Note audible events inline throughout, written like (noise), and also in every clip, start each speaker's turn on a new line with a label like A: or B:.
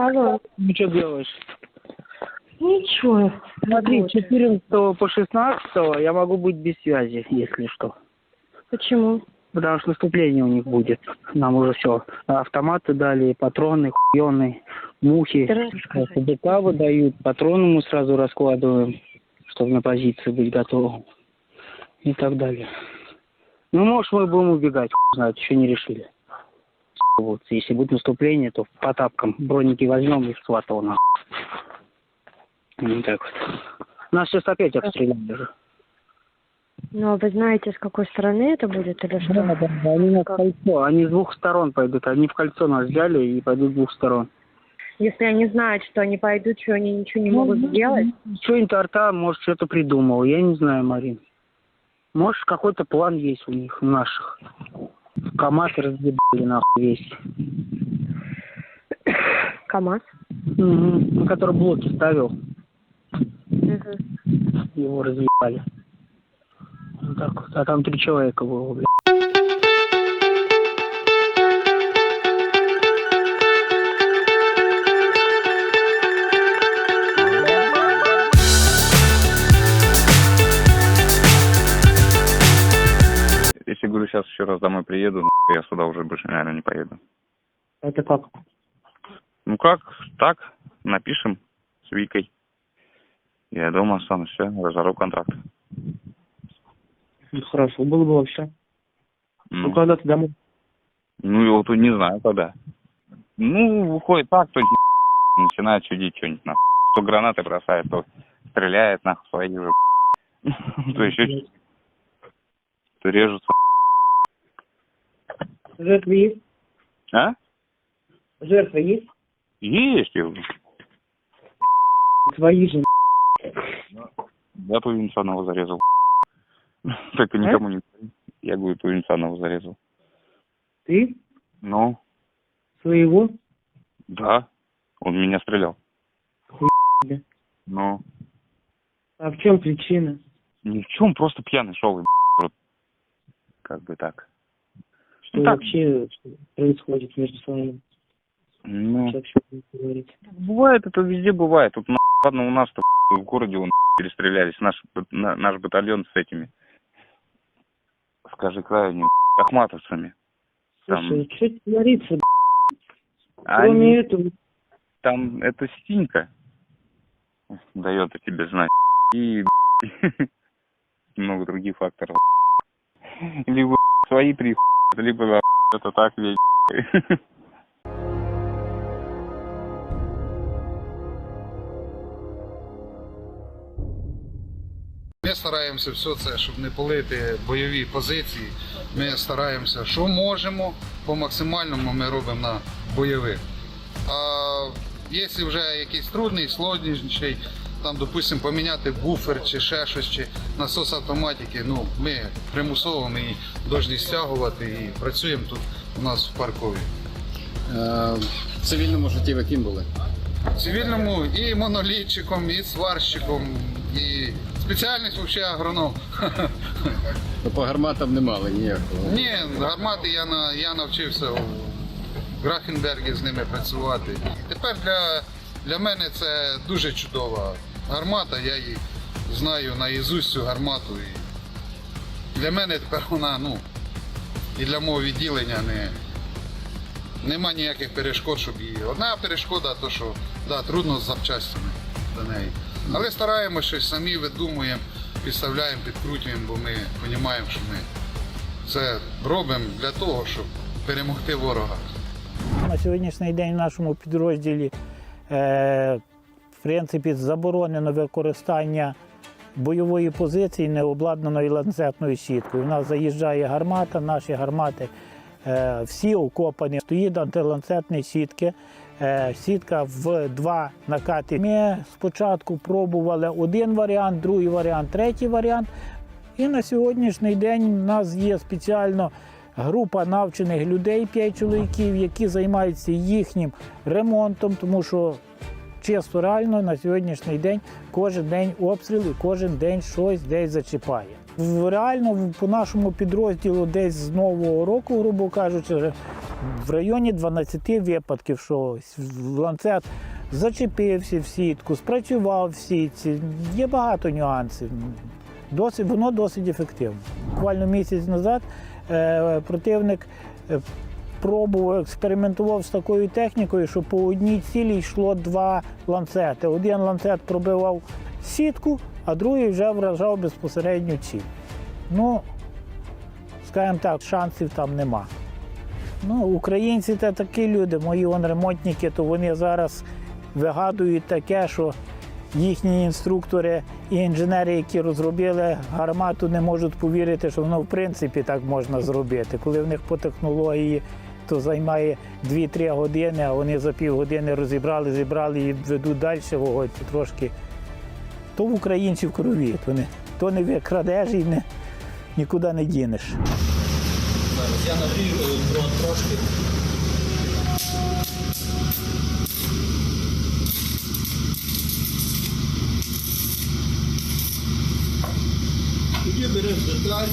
A: Алло.
B: Ну что делаешь?
A: Ничего.
B: Смотри, с
A: работаю.
B: 14 по 16 я могу быть без связи, если что.
A: Почему?
B: Потому что наступление у них будет. Нам уже все. Автоматы дали, патроны, хуёные, мухи. СДК выдают, патроны мы сразу раскладываем, чтобы на позиции быть готовым. И так далее. Ну, может, мы будем убегать, хуй знает, еще не решили. Вот, если будет наступление, то по тапкам броники возьмем и схватывал нахуй. Вот так вот. Нас сейчас опять обстреляли уже.
A: Но вы знаете, с какой стороны это будет или что?
B: Да, да, да, они
A: Как?
B: кольцо. Они с двух сторон пойдут. Они в кольцо нас взяли и пойдут с двух сторон.
A: Если они знают, что они пойдут, что они ничего не могут сделать.
B: Что-нибудь арта, может, что-то придумал. Я не знаю, Марин. Может, какой-то план есть у них, у наших. КамАЗ разъебали нахуй весь.
A: КамАЗ.
B: Угу. На который блоки ставил,
A: Мгм.
B: его разъебали. Вот так вот. А там три человека было, блядь.
C: Если говорю, сейчас еще раз домой приеду, я сюда уже больше, наверное, не поеду.
B: Это как?
C: Ну как, так, напишем с Викой. Я дома останусь, все, разорву контракт.
B: Ну, хорошо было бы вообще.
C: Ну,
B: когда ты домой?
C: ну, и вот тут не знаю когда. Ну, выходит так, то (laughs) начинает чудить что-нибудь, нахуй. То гранаты бросает, то стреляет, нахуй, свои же. (laughs) То еще то режутся.
B: Жертвы есть?
C: А?
B: Жертвы есть?
C: Есть.
B: Свои же.
C: Я Тувинцанова зарезал. (laughs) Только никому не говори. Я говорю, Тувинцанова зарезал.
B: Ты?
C: Ну,
B: Своего?
C: да. Он меня стрелял.
B: себе.
C: Ну,
B: А в чем причина?
C: ни в чем, просто пьяный шел. и. (laughs) Как бы так.
B: Что
C: Ну, так.
B: вообще происходит между своими?
C: Ну, бывает, это везде бывает. Тут, ладно, (laughs) у нас-то (laughs) в городе он (laughs) перестрелялись. Наш, на- наш батальон с этими, скажи, крайне, ахматовцами. Там,
B: Слушай, что творится? б***ь?
C: они-
B: Кроме этого,
C: там это Стинька дает о тебе знать. И много других факторов. Либо свои три либо да, (laughs) это так ведь. (laughs)
D: Ми стараємося все це, щоб не палити бойові позиції. Ми стараємося, що можемо, по максимальному ми робимо на бойових. А якщо вже якийсь трудний, сложніший, там, допустимо, поміняти буфер чи ще щось, чи насос автоматики, ну, ми примусово ми її повинні стягувати і працюємо тут у нас в паркові.
E: Е, В цивільному житті ви ким були?
D: В цивільному і монолітчиком, і сварщиком, і спеціальність взагалі агроном.
E: Ви по гарматам не мали ніякого.
D: Ні, гармати я на я навчився у Графенбергі з ними працювати. Тепер для, для мене це дуже чудова гармата. Я її знаю наїзусть цю гармату. І для мене тепер вона, ну, і для мого відділення не, нема ніяких перешкод, щоб її. Одна перешкода, то що да, трудно з запчастями до неї. Але стараємося щось самі видумуємо, підставляємо, підкрутюємо, бо ми розуміємо, що ми це робимо для того, щоб перемогти ворога.
F: На сьогоднішній день в нашому підрозділі в принципі заборонено використання бойової позиції необладнаної ланцетною сіткою. У нас заїжджає гармата, наші гармати е, всі окопані. Стоїть антиланцетні сітки. Е, сітка в два накати. Ми спочатку пробували один варіант, другий варіант, третій варіант. І на сьогоднішній день у нас є спеціально група навчених людей, п'ять чоловіків, які займаються їхнім ремонтом, тому що чисто реально на сьогоднішній день кожен день обстріл і кожен день щось десь зачіпає. Реально по нашому підрозділу десь з нового року, грубо кажучи, В районі 12 випадків, що ланцет зачепився в сітку, спрацював в сітці. Є багато нюансів. Досить, воно досить ефективно. Буквально місяць назад противник е, пробував, експериментував з такою технікою, що по одній цілі йшло два ланцети. Один ланцет пробивав сітку, а другий вже вражав безпосередньо ціль. Ну, скажімо так, шансів там нема. Ну, українці це такі люди, мої ремонтники, то вони зараз вигадують таке, що їхні інструктори і інженери, які розробили гармату, не можуть повірити, що воно в принципі так можна зробити. Коли в них по технології то займає 2-3 години, а вони за півгодини розібрали, зібрали і ведуть далі вогонь, трошки. То в українців крові, то не, то не викрадеш і не, нікуди не дінеш.
G: Зараз я нагрію дрон трошки. Береш.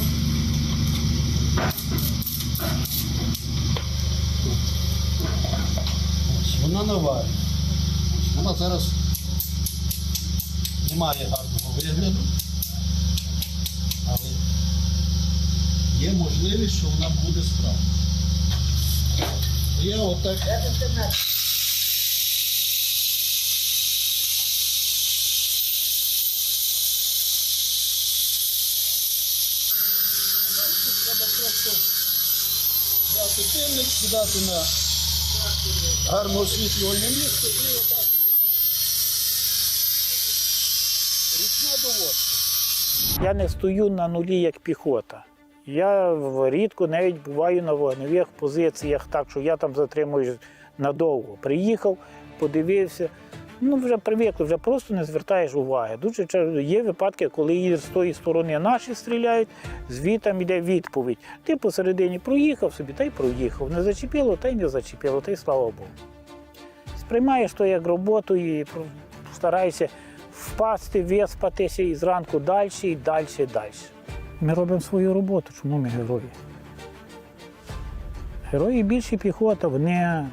G: Ось, вона нова. Ось, Вона зараз не має гарного вигляду. Але є можливість, що вона буде справна. Я отак. Треба просто брати пильник, сідати на гарно освітлювальне місце і отак. Ручна доводка.
F: Я не стою на нулі як піхота. Я рідко навіть буваю на вогневих позиціях, так що я там затримуюсь надовго. Приїхав, подивився. Ну, вже привикли, вже просто не звертаєш уваги. Дуже є випадки, коли з тої сторони наші стріляють, звітом йде відповідь. Ти посередині проїхав собі, та й проїхав. Не зачепило, та й не зачепило, та й слава Богу. Сприймаєш то як роботу і стараєшся впасти, виспатися і зранку далі, і далі, і далі. Ми робимо свою роботу, чому ми герої? Герої більше піхота, вони,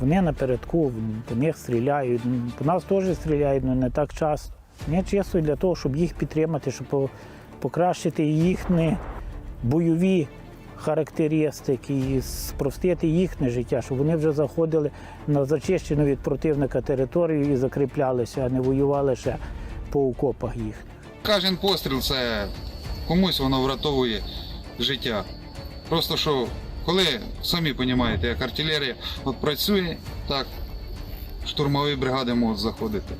F: вони напередку, по них стріляють. По нас теж стріляють, але не так часто. Ми чисто для того, щоб їх підтримати, щоб покращити їхні бойові характеристики і спростити їхнє життя, щоб вони вже заходили на зачищену від противника територію і закріплялися, а не воювали ще по окопах їхніх.
D: Кожен постріл це комусь воно врятовує життя. Просто що, коли самі розумієте, як артилерія от працює, так штурмові бригади можуть заходити.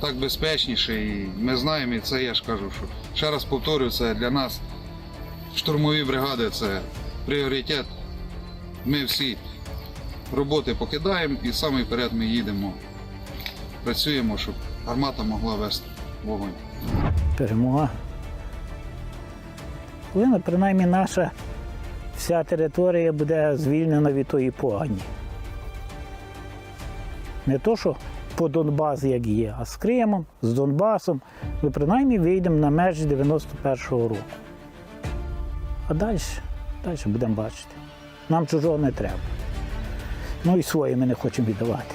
D: Так безпечніше, і ми знаємо, і це я ж кажу, що ще раз повторюю, це для нас штурмові бригади це пріоритет. Ми всі роботи покидаємо і саме вперед ми їдемо. Працюємо, щоб гармата могла вести вогонь.
F: перемога. Ну, принаймні наша вся територія буде звільнена від тої погані. Не то, що по Донбас як є, а з Кримом, з Донбасом ми принаймні вийдемо на межі 91-го року. А далі, далі будемо бачити. Нам чужого не треба. Ну і своє ми не хочемо віддавати.